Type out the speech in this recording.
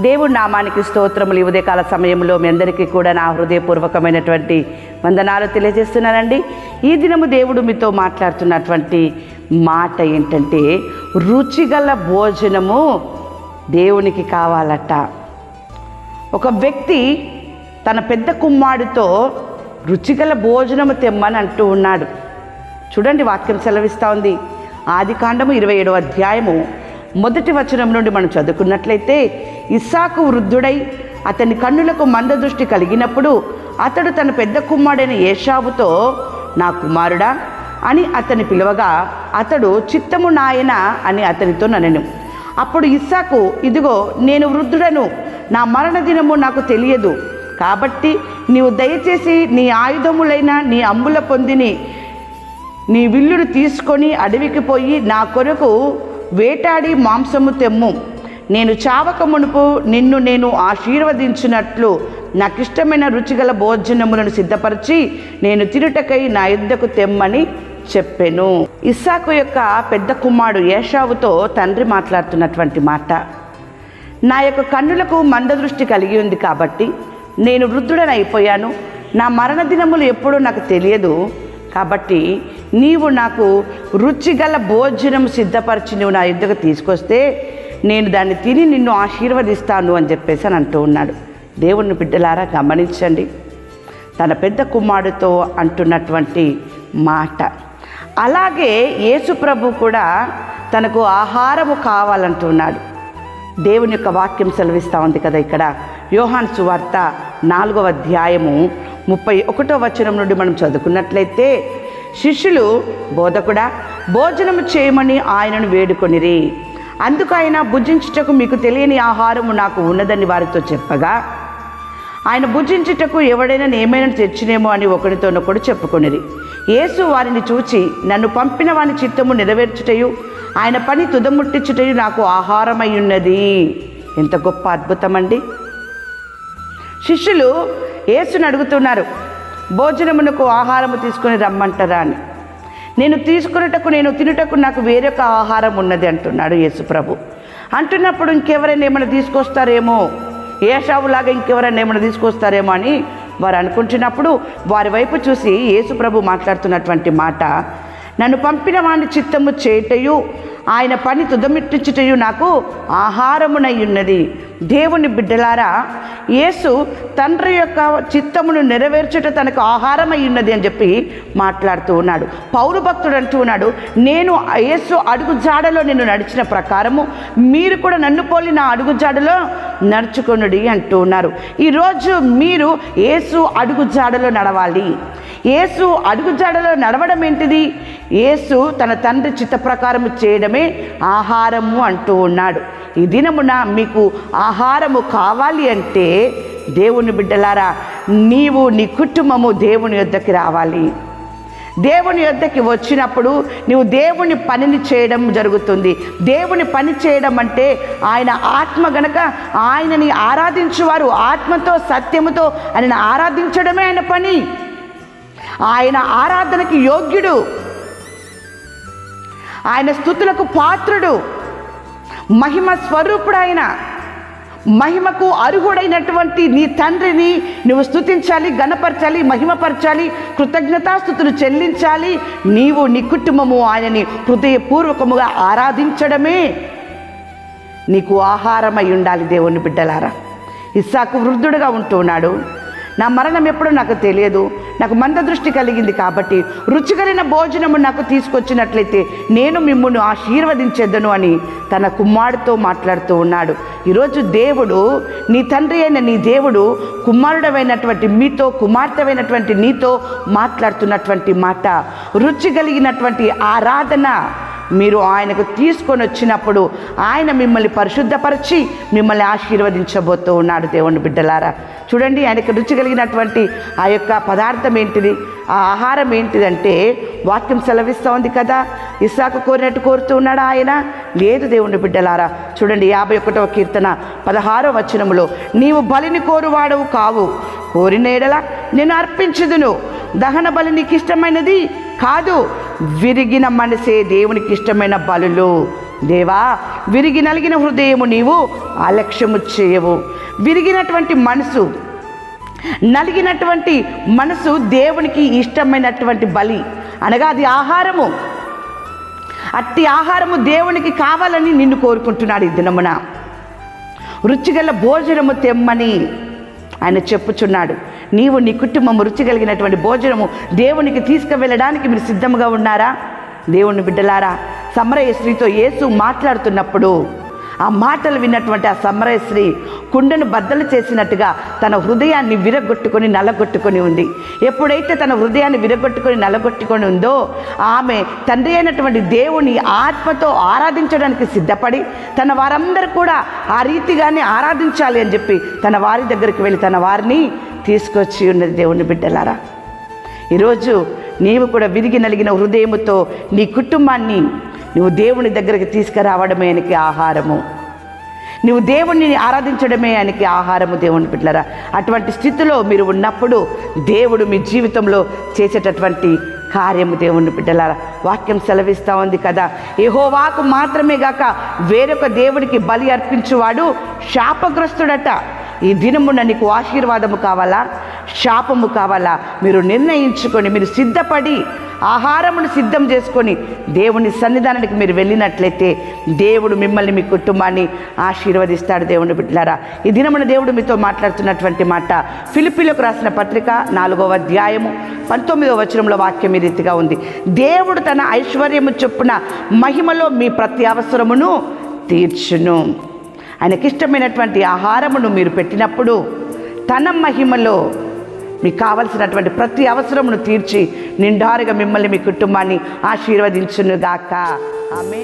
దేవుడి నామానికి స్తోత్రములు. ఈ ఉదయకాల సమయంలో మీ అందరికీ కూడా నా హృదయపూర్వకమైనటువంటి వందనాలు తెలియజేస్తున్నానండి. ఈ దినము దేవుడు మీతో మాట్లాడుతున్నటువంటి మాట ఏంటంటే రుచిగల భోజనము దేవునికి కావాలట. ఒక వ్యక్తి తన పెద్ద కుమ్మాడితో రుచిగల భోజనము తెమ్మని అంటూ ఉన్నాడు. చూడండి వాక్యం సెలవిస్తూ ఉంది. ఆది కాండము ఇరవై ఏడవ అధ్యాయము మొదటి వచనం నుండి మనం చదువుకున్నట్లయితే ఇస్సాకు వృద్ధుడై అతని కన్నులకు మందదృష్టి కలిగినప్పుడు అతడు తన పెద్ద కుమారుడైన ఏషాబుతో నా కుమారుడా అని అతని పిలువగా అతడు చిత్తము నాయన అని అతనితో ననెను. అప్పుడు ఇస్సాకు ఇదిగో నేను వృద్ధుడను. నా మరణ దినము నాకు తెలియదు. కాబట్టి నీవు దయచేసి నీ ఆయుధములైన నీ అంబుల పొందిని నీ విల్లును తీసుకొని అడవికి పోయి నా కొరకు వేటాడి మాంసము తెమ్ము. నేను చావక మునుపు నిన్ను నేను ఆశీర్వదించినట్లు నాకిష్టమైన రుచిగల భోజనములను సిద్ధపరిచి నేను తిరుటకై నా యుద్ధకు తెమ్మని చెప్పెను. ఇస్సాకు యొక్క పెద్ద కుమారుడు ఏషావుతో తండ్రి మాట్లాడుతున్నటువంటి మాట. నా యొక్క కన్నులకు మందదృష్టి కలిగి ఉంది కాబట్టి నేను వృద్ధుడనైపోయాను. నా మరణ దినములు ఎప్పుడూ నాకు తెలియదు. కాబట్టి నీవు నాకు రుచిగల భోజనం సిద్ధపరిచి నువ్వు నా యుద్ధకు తీసుకొస్తే నేను దాన్ని తిని నిన్ను ఆశీర్వదిస్తాను అని చెప్పేసి అని అంటూ ఉన్నాడు. దేవుని బిడ్డలారా గమనించండి. తన పెద్ద కుమారుడితో అంటున్నటువంటి మాట. అలాగే యేసు ప్రభు కూడా తనకు ఆహారము కావాలంటున్నాడు. దేవుని యొక్క వాక్యం సెలవిస్తూ ఉంది కదా ఇక్కడ. యోహాన్ సువార్త నాలుగవ అధ్యాయము ముప్పై ఒకటో వచనం నుండి మనం చదువుకున్నట్లయితే శిష్యులు బోధకుడా భోజనము చేయమని ఆయనను వేడుకొనిరి. అందుకు ఆయన భుజించుటకు మీకు తెలియని ఆహారము నాకు ఉన్నదని వారితో చెప్పగా ఆయన భుజించుటకు ఎవడైనా ఏమైనా తెచ్చినేమో అని ఒకరితోనొకడు చెప్పుకొనిరి. యేసు వారిని చూచి నన్ను పంపిన వాని చిత్తము నెరవేర్చుటయు ఆయన పని తుదముట్టించుటయు నాకు ఆహారమై ఉన్నది ఎంత గొప్ప అద్భుతం అండి శిష్యులు యేసును అడుగుతున్నారు భోజనమునకు ఆహారము తీసుకొని రమ్మంటారా అని. నేను తీసుకున్నటకు నేను తినుటకు నాకు వేరొక ఆహారం ఉన్నది అంటున్నాడు యేసుప్రభు అంటున్నప్పుడు ఇంకెవరైనా ఏమైనా తీసుకొస్తారేమో? ఏషావులాగా ఇంకెవరైనా ఏమైనా తీసుకొస్తారేమో అని వారు అనుకుంటున్నప్పుడు వారి వైపు చూసి యేసుప్రభు మాట్లాడుతున్నటువంటి మాట నన్ను పంపిన వాడిని చిత్తము చేయటయు ఆయన పని తుదమిట్టించుటయు నాకు ఆహారమునై ఉన్నది దేవుని బిడ్డలారా యేసు తండ్రి యొక్క చిత్తమును నెరవేర్చుట తనకు ఆహారమై ఉన్నది అని చెప్పి మాట్లాడుతూ ఉన్నాడు. పౌరు భక్తుడు అంటూ ఉన్నాడు నేను యేసు అడుగుజాడలో నేను నడిచిన ప్రకారము మీరు కూడా నన్ను పోలి నా అడుగు జాడలో నడుచుకొనుడి అంటూ ఉన్నారు. ఈరోజు మీరు యేసు అడుగు జాడలో నడవాలి. యేసు అడుగుజాడలో నడవడం ఏంటిది? యేసు తన తండ్రి చిత్త ప్రకారము చేయడమే ఆహారము అంటూ ఉన్నాడు. ఈ దినమున మీకు ఆహారము కావాలి అంటే దేవుని బిడ్డలారా నీవు నీ కుటుంబము దేవుని యొద్దకి రావాలి. దేవుని యొద్దకి వచ్చినప్పుడు నువ్వు దేవుని పనిని చేయడం జరుగుతుంది. దేవుని పని చేయడం అంటే ఆయన ఆత్మ గనక ఆయనని ఆరాధించువారు ఆత్మతో సత్యముతో ఆయనను ఆరాధించడమే ఆయన పని. ఆయన ఆరాధనకి యోగ్యుడు. ఆయన స్థుతులకు పాత్రుడు. మహిమ స్వరూపుడు ఆయన మహిమకు అర్హుడైనటువంటి నీ తండ్రిని నువ్వు స్థుతించాలి గణపరచాలి మహిమపరచాలి కృతజ్ఞతాస్థుతులు చెల్లించాలి. నీవు నీ కుటుంబము ఆయనని హృదయపూర్వకముగా ఆరాధించడమే. నీకు ఆహారమై ఉండాలి దేవుని బిడ్డలారా. ఇస్సాకు వృద్ధుడుగా ఉంటూ ఉన్నాడు నా మరణం ఎప్పుడో నాకు తెలియదు. నాకు మంద దృష్టి కలిగింది కాబట్టి రుచికరైన భోజనము నాకు తీసుకొచ్చినట్లయితే నేను మిమ్మల్ని ఆశీర్వదించేద్దను అని తన కుమారుడితో మాట్లాడుతూ ఉన్నాడు. ఈరోజు దేవుడు నీ తండ్రి అయిన నీ దేవుడు కుమారుడమైనటువంటి మీతో కుమార్తెమైనటువంటి నీతో మాట్లాడుతున్నటువంటి మాట రుచి కలిగినటువంటి ఆరాధన మీరు ఆయనకు తీసుకొని వచ్చినప్పుడు ఆయన మిమ్మల్ని పరిశుద్ధపరిచి మిమ్మల్ని ఆశీర్వదించబోతూ ఉన్నాడు దేవుని బిడ్డలారా. చూడండి ఆయనకు రుచి కలిగినటువంటి ఆ యొక్క పదార్థం ఏంటిది? ఆ ఆహారం ఏంటిదంటే వాక్యం సెలవిస్తూ ఉంది కదా ఇసాకు కోరినట్టు కోరుతూ ఉన్నాడా ఆయన? లేదు దేవుని బిడ్డలారా. చూడండి యాభై ఒకటవ కీర్తన పదహారో వచనములో నీవు బలిని కోరువాడవు కావు కోరిన ఎడల నేను అర్పించదును. దహన బలి నీకు ఇష్టమైనది కాదు విరిగిన మనసే దేవునికి ఇష్టమైన బలులు. దేవా విరిగి నలిగిన హృదయము నీవు అలక్ష్యము చేయవు. విరిగినటువంటి మనసు నలిగినటువంటి మనసు దేవునికి ఇష్టమైనటువంటి బలి. అనగా అది ఆహారము. అట్టి ఆహారము దేవునికి కావాలని నిన్ను కోరుకుంటున్నాడు ఈ దినమున. రుచిగల భోజనము తెమ్మని ఆయన చెప్పుచున్నాడు. నీవు నీ కుటుంబం రుచి కలిగినటువంటి భోజనము దేవునికి తీసుకువెళ్ళడానికి మీరు సిద్ధంగా ఉన్నారా? దేవుని బిడ్డలారా సమరయ స్త్రీతో యేసు మాట్లాడుతున్నప్పుడు ఆ మాటలు విన్నటువంటి ఆ సమరయ స్త్రీ కుండను బద్దలు చేసినట్టుగా తన హృదయాన్ని విరగొట్టుకొని నలగొట్టుకొని ఉంది. ఎప్పుడైతే తన హృదయాన్ని విరగొట్టుకొని నలగొట్టుకొని ఉందో ఆమె తండ్రి అయినటువంటి దేవుని ఆత్మతో ఆరాధించడానికి సిద్ధపడి తన వారందరూ కూడా ఆ రీతిగానే ఆరాధించాలి అని చెప్పి తన వారి దగ్గరికి వెళ్ళి తన వారిని తీసుకొచ్చి ఉన్నది దేవుని బిడ్డలారా. ఈరోజు నీవు కూడా విరిగి నలిగిన హృదయముతో నీ కుటుంబాన్ని నువ్వు దేవుని దగ్గరికి తీసుకురావడమే ఆయనకి ఆహారము. నువ్వు దేవుణ్ణి ఆరాధించడమే ఆయనకి ఆహారము దేవుని బిడ్డలరా. అటువంటి స్థితిలో మీరు ఉన్నప్పుడు దేవుడు మీ జీవితంలో చేసేటటువంటి కార్యము దేవుని బిడ్డలారా. వాక్యం సెలవిస్తూ ఉంది కదా. యహోవాకు మాత్రమే గాక వేరొక దేవుడికి బలి అర్పించువాడు శాపగ్రస్తుడట. ఈ దినమున నీకు ఆశీర్వాదము కావాలా? శాపము కావాలా? మీరు నిర్ణయించుకొని మీరు సిద్ధపడి ఆహారమును సిద్ధం చేసుకొని దేవుని సన్నిధానానికి మీరు వెళ్ళినట్లయితే దేవుడు మిమ్మల్ని మీ కుటుంబాన్ని ఆశీర్వదిస్తాడు దేవుని బిడ్డలారా. ఈ దినమున దేవుడు మీతో మాట్లాడుతున్నటువంటి మాట ఫిలిపిలకు రాసిన పత్రిక నాలుగవ అధ్యాయము పంతొమ్మిదవ వచనంలో వాక్యం రీతిగా ఉంది. దేవుడు తన ఐశ్వర్యము చొప్పున మహిమలో మీ ప్రతి అవసరమును తీర్చును. ఆయనకి ఇష్టమైనటువంటి ఆహారమును మీరు పెట్టినప్పుడు తన మహిమలో మీకు కావలసినటువంటి ప్రతి అవసరమును తీర్చి నిండారుగా మిమ్మల్ని మీ కుటుంబాన్ని ఆశీర్వదించునుగాక. ఆమె